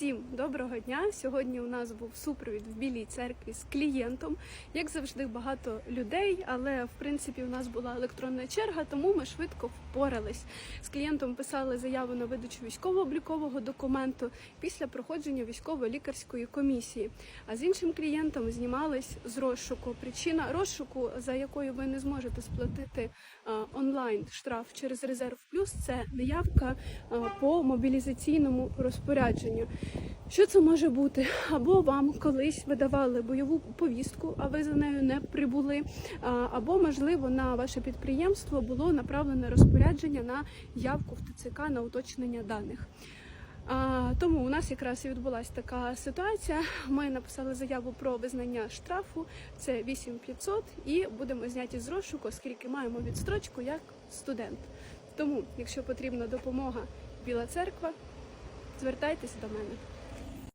Всім доброго дня! Сьогодні у нас був супровід в Білій церкві з клієнтом. Як завжди, багато людей, але в принципі у нас була електронна черга, тому ми швидко впорались. З клієнтом писали заяву на видачу військово-облікового документу після проходження військово-лікарської комісії. А з іншим клієнтом знімались з розшуку. Причина розшуку, за якою ви не зможете сплатити е, онлайн штраф через резерв плюс, це неявка е, по мобілізаційному розпорядженню. Що це може бути? Або вам колись видавали бойову повістку, а ви за нею не прибули, або можливо на ваше підприємство було направлене розпорядження на явку в ТЦК на уточнення даних. А, тому у нас якраз і відбулася така ситуація. Ми написали заяву про визнання штрафу, це 8500, і будемо зняті з розшуку, оскільки маємо відстрочку як студент. Тому, якщо потрібна допомога Біла церква, звертайтеся до мене.